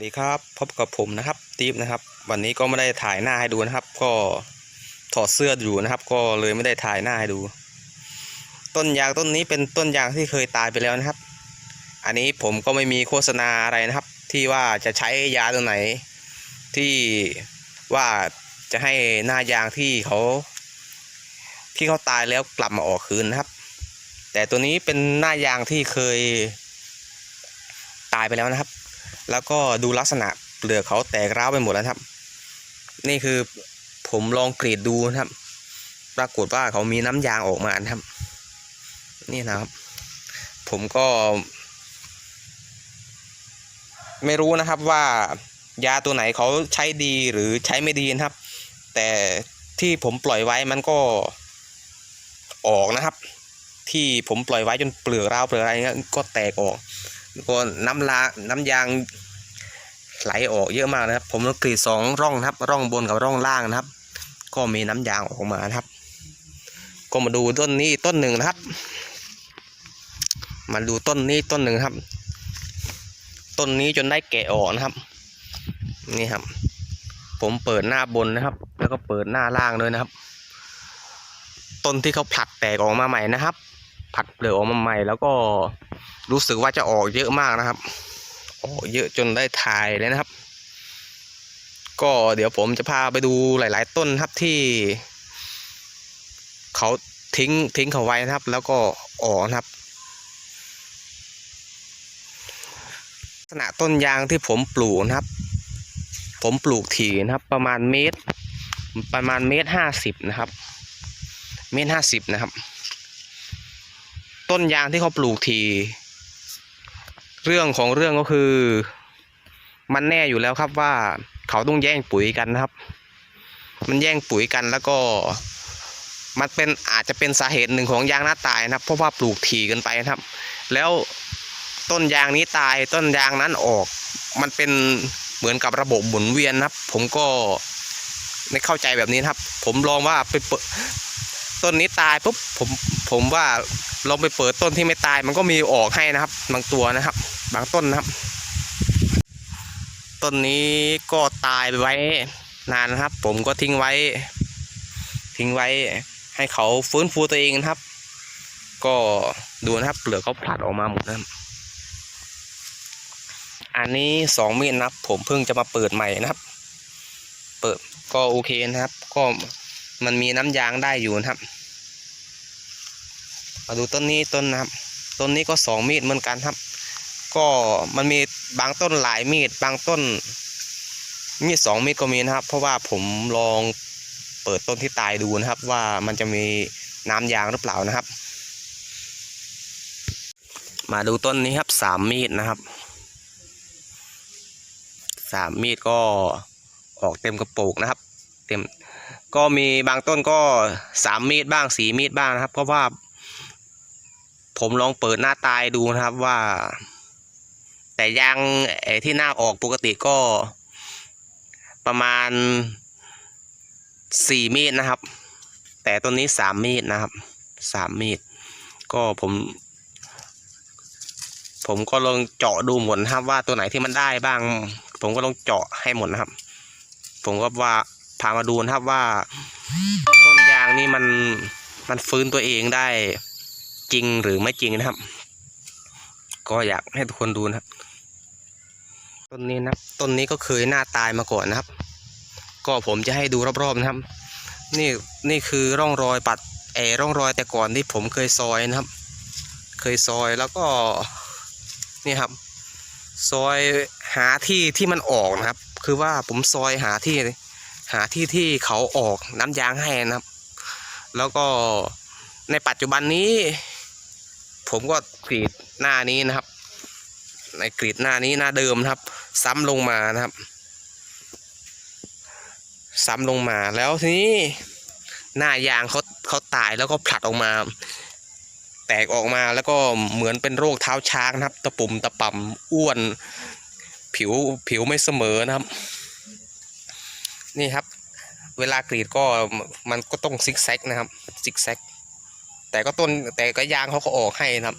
สดีครับพบกับผมนะครับตีฟนะครับ วันนี้ก็ไม่ได้ถ่ายหน้าให้ดูนะครับ ก็ถอดเสื้ออยู่นะครับ ก็เลยไม่ได้ถ่ายหน้าให้ดู ต้นยางต้นนี้เป็นต้นยางที่เคยตายไปแล้วนะครับ อันนี้ผมก็ไม่มีโฆษณาอะไรนะครับ ที่ว่าจะใช้ยาตัวไหน ที่ว่าจะให้หน้ายางที่เขา ที่เขาตายแล้วกลับมาออกคืนนะครับ แต่ตัวนี้เป็นหน้ายางที่เคยตายไปแล้วนะครับ แล้วก็ดูลักษณะเปลือกเขาแตกร้าวไปหมดแล้วครับ นี่คือผมลองกรีดดูนะครับ ปรากฏว่าเขามีน้ำยางออกมาครับ นี่นะครับ ผมก็ ไม่รู้นะครับว่ายาตัวไหนเขาใช้ดีหรือใช้ไม่ดีนะครับ แต่ที่ผมปล่อยไว้มันก็ออกนะครับ ที่ผมปล่อยไว้จนเปลือกร้าวเปลือกอะไรเงี้ยก็แตกออก ก็น้ำลาน้ำยางไหลออกเยอะมากนะครับ ผมต้องกรีดสองร่องนะครับ ร่องบนกับร่องล่างนะครับ ก็มีน้ำยางออกมานะครับ ก็มาดูต้นนี้ต้นหนึ่งนะครับ มาดูต้นนี้ต้นหนึ่งครับ ต้นนี้จนได้แกะออกนะครับ นี่ครับ ผมเปิดหน้าบนนะครับ แล้วก็เปิดหน้าล่างด้วยนะครับ ต้นที่เขาผลัดแตกออกมาใหม่นะครับผลัดเปลือกออกมาใหม่แล้วก็ รู้สึกว่าจะออกเยอะมากนะครับ ออกเยอะจนได้ถ่ายเลยนะครับ ก็เดี๋ยวผมจะพาไปดูหลาย ๆ ต้นครับที่ เขาทิ้งทิ้งเขาไว้นะครับ แล้วก็ออกนะครับลักษณะต้นยางที่ผมปลูกนะครับ ผมปลูกถี่นะครับ ประมาณเมตร ประมาณเมตรห้าสิบนะครับ เมตรห้าสิบนะครับ ต้นยางที่เขาปลูกที เรื่องของเรื่องก็คือ มันแน่อยู่แล้วครับว่าเขาต้องแย่งปุ๋ยกันนะครับ มันแย่งปุ๋ยกันแล้วก็ มันเป็นอาจจะเป็นสาเหตุหนึ่งของยางหน้าตายนะครับ เพราะว่าปลูกถี่กันไปนะครับ แล้วต้นยางนี้ตายต้นยางนั้นออก มันเป็นเหมือนกับระบบหมุนเวียนนะครับ ผมก็ไม่เข้าใจแบบนี้นะครับ ผมลองว่าไปเปิดต้นนี้ตายปุ๊บผมผมว่า ลองไปเปิดต้นที่ไม่ตายมันก็มีออกให้นะครับ บางตัวนะครับ บางต้นนะครับ ต้นนี้ก็ตายไปไว้นานนะครับ ผมก็ทิ้งไว้ ทิ้งไว้ให้เขาฟื้นฟูตัวเองนะครับ ก็ดูนะครับเปลือกเขาผลัดออกมาหมดนะครับอันนี้สองมีดนะครับ ผมเพิ่งจะมาเปิดใหม่นะครับ เปิดก็โอเคนะครับ ก็มันมีน้ำยางได้อยู่นะครับ มาดูต้นนี้ต้นนะครับ ต้นนี้ก็สองมีดเหมือนกันครับ ก็มันมีบางต้นหลายมีด บางต้น มีดสองมีดก็มีนะครับ เพราะว่าผมลองเปิดต้นที่ตายดูนะครับ ว่ามันจะมีน้ำยางหรือเปล่านะครับ มาดูต้นนี้ครับสามมีดนะครับสามมีดก็ออกเต็มกระปุกนะครับ เต็มก็มีบางต้นก็สามมีดบ้างสี่มีดบ้างนะครับ เพราะว่า ผมลองเปิดหน้าตายดูนะครับว่า แต่ยางไอ้ที่หน้าออกปกติก็ ประมาณสี่มีดนะครับ แต่ต้นนี้สามมีดนะครับสามมีดก็ผม ผมก็ลองเจาะดูหมดนะครับ ว่าตัวไหนที่มันได้บ้าง ผมก็ลองเจาะให้หมดนะครับ ผมก็ว่าพามาดูนะครับว่า ต้นยางนี่มันมันฟื้นตัวเองได้ จริงหรือไม่จริงนะครับ ก็อยากให้ทุกคนดูนะครับ ต้นนี้นะต้นนี้ก็เคยหน้าตายมาก่อนนะครับ ก็ผมจะให้ดูรอบๆนะครับ นี่นี่คือร่องรอยปัดแอร่องรอยแต่ก่อนที่ผมเคยซอยนะครับ เคยซอยแล้วก็นี่ครับ ซอยหาที่ที่มันออกนะครับ คือว่าผมซอยหาที่หาที่ที่เขาออกน้ำยางให้นะครับ แล้วก็ในปัจจุบันนี้ ผมก็กรีดหน้านี้นะครับ ในกรีดหน้านี้หน้าเดิมนะครับ ซ้ำลงมานะครับ ซ้ำลงมาแล้วทีนี้หน้ายางเขาเขาตายแล้วก็ผลัดออกมา แตกออกมาแล้วก็เหมือนเป็นโรคเท้าช้างนะครับ ตะปุ่มตะป่ำอ้วน ผิวผิวไม่เสมอนะครับ นี่ครับ เวลากรีดก็มันก็ต้องซิกแซกนะครับซิกแซก แต่ก็ต้นแต่ก็ยางเขาก็ออกให้นะครับ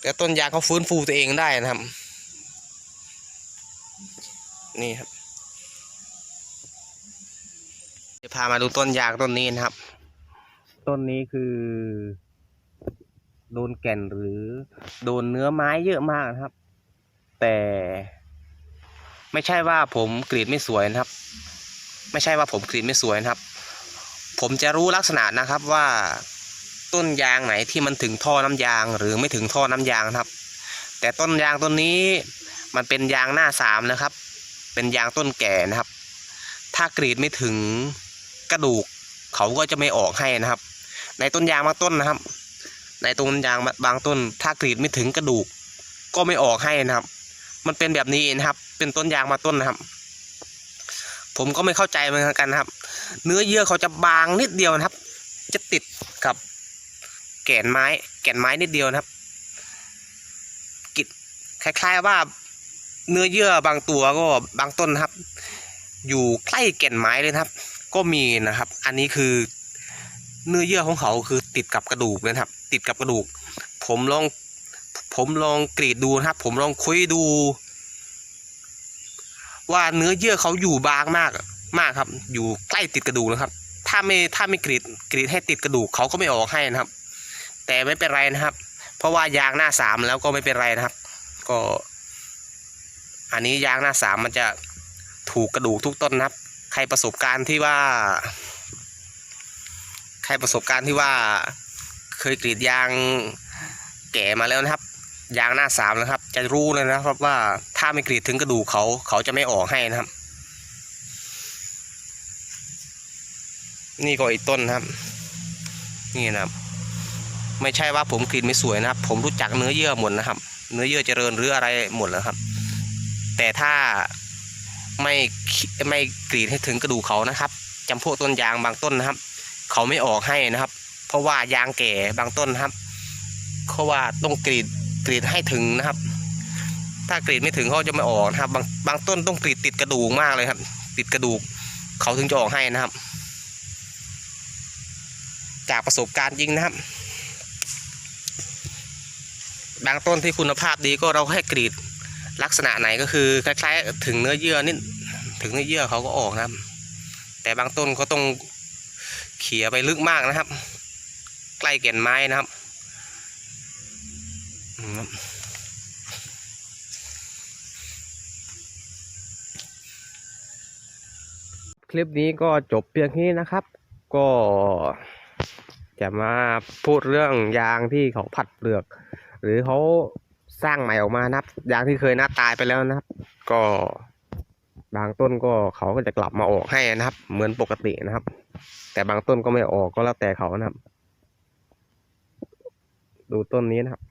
แต่ต้นยางเขาฟื้นฟูตัวเองได้นะครับ นี่ครับจะพามาดูต้นยางต้นนี้นะครับ ต้นนี้คือ โดนแก่นหรือโดนเนื้อไม้เยอะมากนะครับ แต่ ไม่ใช่ว่าผมกรีดไม่สวยนะครับ ไม่ใช่ว่าผมกรีดไม่สวยนะครับ ผมจะรู้ลักษณะนะครับว่า ต้นยางไหนที่มันถึงท่อน้ำยางหรือไม่ถึงท่อน้ำยางนะครับ แต่ต้นยางต้นนี้มันเป็นยางหน้าสามนะครับ เป็นยางต้นแก่นะครับ ถ้ากรีดไม่ถึงกระดูกเขาก็จะไม่ออกให้นะครับ ในต้นยางบางต้นนะครับ ในต้นยางบางต้น ถ้ากรีดไม่ถึงกระดูก ก็ไม่ออกให้นะครับ มันเป็นแบบนี้เองนะครับ เป็นต้นยางมาต้นนะครับ ผมก็ไม่เข้าใจเหมือนกันนะครับ เนื้อเยื่อเขาจะบางนิดเดียวนะครับ จะติดกับ แก่นไม้ แก่นไม้นิดเดียวนะครับ กิดคล้าย ๆว่าเนื้อเยื่อบางตัวก็บางต้นครับ อยู่ใกล้แก่นไม้เลยครับ ก็มีนะครับ อันนี้คือเนื้อเยื่อของเขาคือติดกับกระดูกนะครับ ติดกับกระดูก ผมลองผมลองกรีดดูนะครับ ผมลองคุยดู ว่าเนื้อเยื่อเขาอยู่บางมากมากครับ อยู่ใกล้ติดกระดูกนะครับ ถ้าไม่ถ้าไม่กรีดกรีดให้ติดกระดูกเขาก็ไม่ออกให้นะครับ แต่ไม่เป็นไรนะครับ เพราะว่ายางหน้าสามแล้วก็ไม่เป็นไรนะครับ ก็ อันนี้ยางหน้าสามมันจะถูกกระดูกทุกต้นนะครับ ใครประสบการณ์ที่ว่า ใครประสบการณ์ที่ว่า เคยกรีดยางแก่มาแล้วนะครับ ยางหน้าสามนะครับ จะรู้เลยนะครับว่าถ้าไม่กรีดถึงกระดูกเขาเขาจะไม่ออกให้นะครับ นี่ก็อีกต้นนะครับ นี่นะครับ ไม่ใช่ว่าผมกรีดไม่สวยนะครับ ผมรู้จักเนื้อเยื่อหมดนะครับ เนื้อเยื่อเจริญหรืออะไรหมดแล้วครับ แต่ถ้าไม่ไม่กรีดให้ถึงกระดูกเขานะครับจำพวกต้นยางบางต้นนะครับ เขาไม่ออกให้นะครับ เพราะว่ายางแก่บางต้นนครับเพราะว่าต้องกรีดกรีดให้ถึงนะครับ ถ้ากรีดไม่ถึงเขาจะไม่ออกนะครับ บางบางต้นต้องกรีดติดกระดูกมากเลยครับ ติดกระดูกเขาถึงจะออกให้นะครับ จากประสบการณ์จริงนะครับ บางต้นที่คุณภาพดีก็เราให้กรีดลักษณะไหนก็คือคล้ายๆ ถึงเนื้อเยื่อนิดถึงเนื้อเยื่อเขาก็ออกนะครับ แต่บางต้นเขาต้องเขี่ยไปลึกมากนะครับ ใกล้แก่นไม้นะครับคลิปนี้ก็จบเพียงนี้นะครับ ก็จะมาพูดเรื่องยางที่เขาผัดเปลือก หรือเขาสร้างใหม่ออกมานะครับยางที่เคยหน้าตายไปแล้วนะครับ ก็บางต้นก็เขาก็จะกลับมาออกให้นะครับ เหมือนปกตินะครับ แต่บางต้นก็ไม่ออกก็แล้วแต่เขานะครับ ดูต้นนี้นะครับ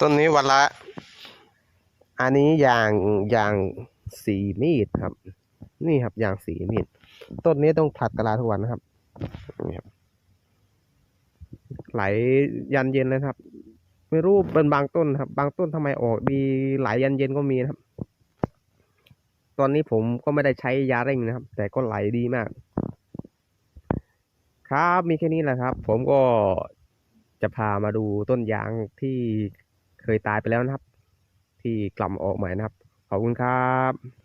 ต้นนี้วันละ อันนี้ยางยางสีมีดครับ นี่ครับยางสีมีด ต้นนี้ต้องผลัดกะลาทุกวันนะครับนี่ครับ ไหลยันเย็นเลยครับ ไม่รู้เป็นบางต้นครับ บางต้นทำไมออกดีไหลยันเย็นก็มีนะครับ ตอนนี้ผมก็ไม่ได้ใช้ยาเร่งนะครับ แต่ก็ไหลดีมาก ครับมีแค่นี้แหละครับ ผมก็จะพามาดูต้นยางที่เคยตายไปแล้วนะครับ ที่กลับมาออกใหม่นะครับ ขอบคุณครับ